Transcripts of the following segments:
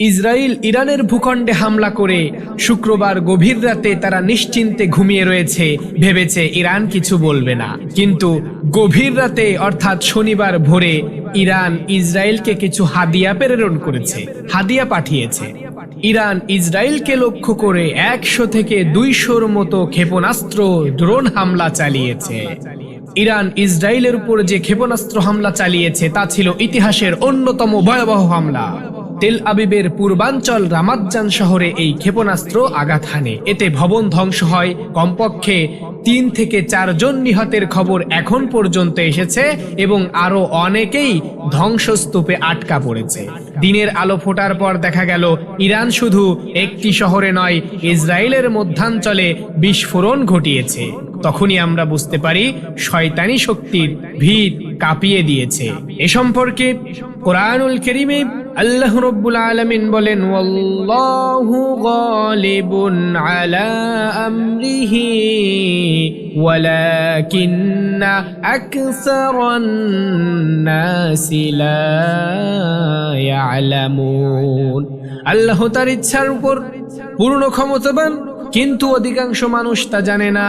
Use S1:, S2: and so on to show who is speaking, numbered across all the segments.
S1: Israel ইরানের ভূখণ্ডে হামলা করে শুক্রবার গভীর রাতে তারা নিশ্চিন্তে ঘুমিয়ে রয়েছে। ভেবেছে ইরান কিছু বলবে না। কিন্তু গভীর রাতে, অর্থাৎ শনিবার ভোরে, ইরান ইসরায়েলকে কিছু হাদিয়া প্রেরণ করেছে, হাদিয়া পাঠিয়েছে। ইরান ইসরায়েলকে লক্ষ্য করে একশো থেকে দুইশোর মতো ক্ষেপণাস্ত্র, ড্রোন হামলা চালিয়েছে। ইরান ইসরায়েলের উপর যে ক্ষেপণাস্ত্র হামলা চালিয়েছে, তা ছিল ইতিহাসের অন্যতম ভয়াবহ হামলা। তেল আবিবের পূর্বাঞ্চল রামাজ্জান শহরে এই ক্ষেপণাস্ত্র আঘাত হানে। এতে ভবন ধ্বংস হয়। কমপক্ষে তিন থেকে চারজন নিহতের খবর এখন পর্যন্ত এসেছে এবং আরও অনেকেই ধ্বংসস্তূপে আটকা পড়েছে। দিনের আলো ফোটার পর দেখা গেল, ইরান শুধু একটি শহরে নয়, ইসরায়েলের মধ্যাঞ্চলে বিস্ফোরণ ঘটিয়েছে। তখনই আমরা বুঝতে পারি, শয়তানি শক্তির ভিত কাঁপিয়ে দিয়েছে। এ সম্পর্কে কোরআনুল করিমে আল্লাহ রব্বুল আলমিন বলেন আলা আল্লাহ তার ইচ্ছার উপর পূর্ণ ক্ষমতাবান কিন্তু অধিকাংশ মানুষ তা জানে না।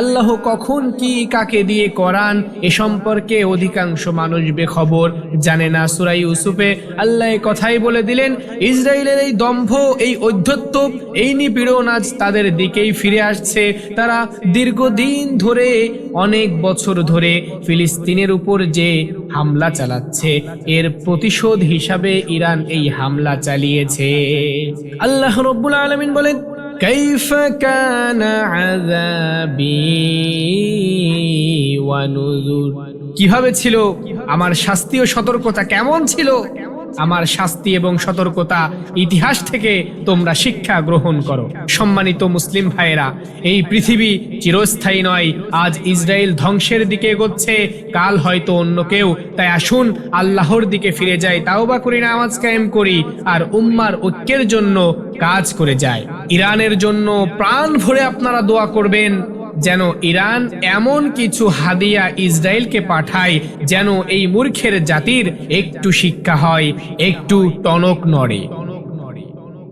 S1: আল্লাহ কখন কি কাকে দিয়ে করান, এ সম্পর্কে অধিকাংশ মানুষ বেখবর, জানে না। সুরাই ইউসুফে আল্লাহ কথাই বলে দিলেন ইসরায়েলের এই দম্ভ, এই অধ্যত্ব এই নিপীড়ন আজ তাদের দিকেই ফিরে আসছে। তারা দীর্ঘদিন ধরে, অনেক বছর ধরে ফিলিস্তিনের উপর যে হামলা চালাচ্ছে, এর প্রতিশোধ হিসাবে ইরান এই হামলা চালিয়েছে। আল্লাহ রব্বুল আলমিন বলেন كيف كان عذابي ونذر কিভাবে ছিল আমার শাস্তি ও সতর্কতা কেমন ছিল আমার শাস্তি এবং সতর্কতা ইতিহাস থেকে তোমরা শিক্ষা গ্রহণ করো। সম্মানিত মুসলিম ভাইয়েরা, এই পৃথিবী চিরস্থায়ী নয়, আজ ইসরায়েল ধ্বংসের দিকে এগোচ্ছে, কাল হয়তো অন্য কেউ। তাই আসুন, আল্লাহর দিকে ফিরে যাই তাও বা করি, নামাজ কায়েম করি, আর উম্মার ঐক্যের জন্য কাজ করে যায় ইরানের জন্য প্রাণ ভরে আপনারা দোয়া করবেন যেন ইরান এমন কিছু হাদিয়া ইসরায়েলকে পাঠায় যেন এই মূর্খের জাতির একটু শিক্ষা হয়, একটু টনক নড়ে।